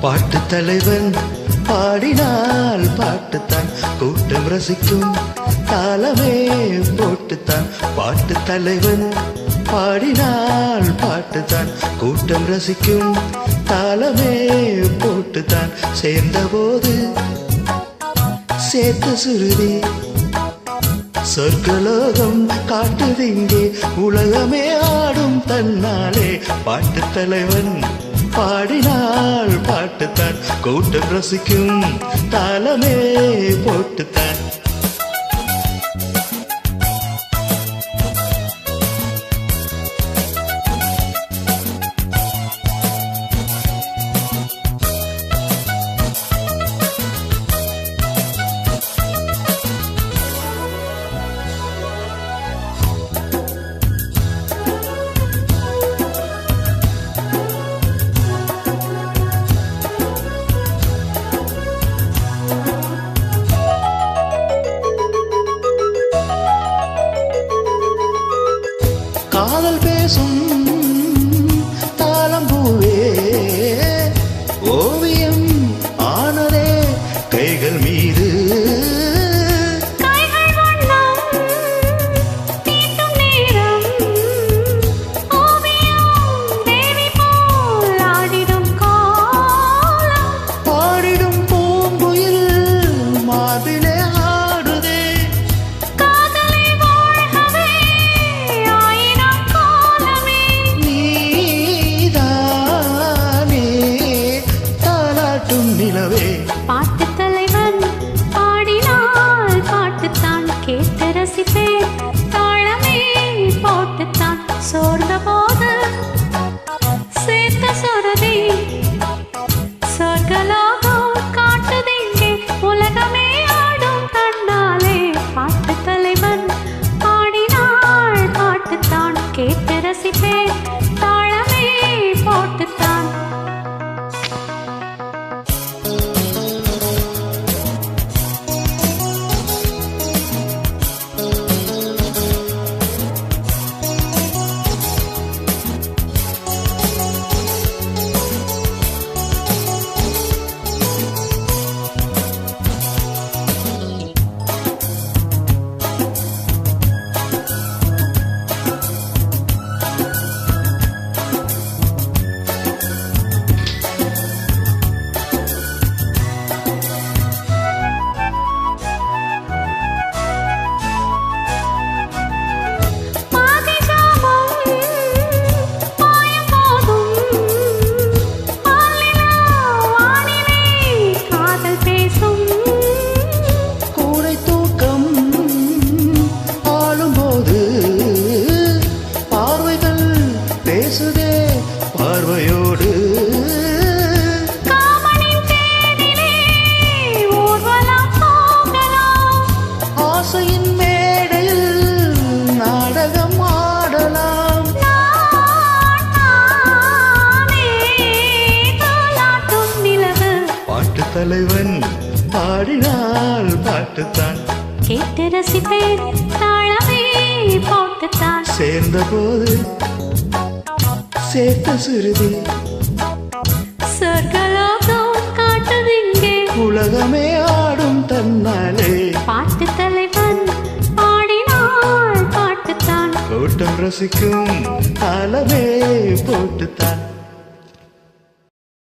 பாட்டு தலைவன் பாடினால் பாட்டுத்தான். கூட்டம் ரசிக்கும் தாளமே போட்டுத்தான். பாட்டு தலைவன் பாடினால் பாட்டுத்தான். கூட்டம் ரசிக்கும் தாளமே போட்டுத்தான். சேர்ந்தபோது சேர்த்த சுருதி சொர்க்கலோகம் காட்டுதிங்கே உலகமே ஆடும் தன்னாலே. பாட்டு தலைவன் பாடினால் பாட்டுத்தான் கூட்டம் ரசிக்கும் தாளமே போட்டுத்தான் son பேசுதே பார்வையோடு. ஆசையின் மேடையில் நாடகம் ஆடலாம். பாட்டு தலைவன் பாடினால் பாட்டுத்தான். கேட்டு ரசிப்பேன் தாளமே போட்டுத்தான். சேர்ந்தபோது சேர்த்த சுருதி சொர்க்கலோகம் காட்டுதிங்கே உலகமே ஆடும் தன்னாலே. பாட்டு தலைவன் பாடினால் பாட்டுத்தான். கூட்டம் ரசிக்கும் தாளமே போட்டுத்தான்.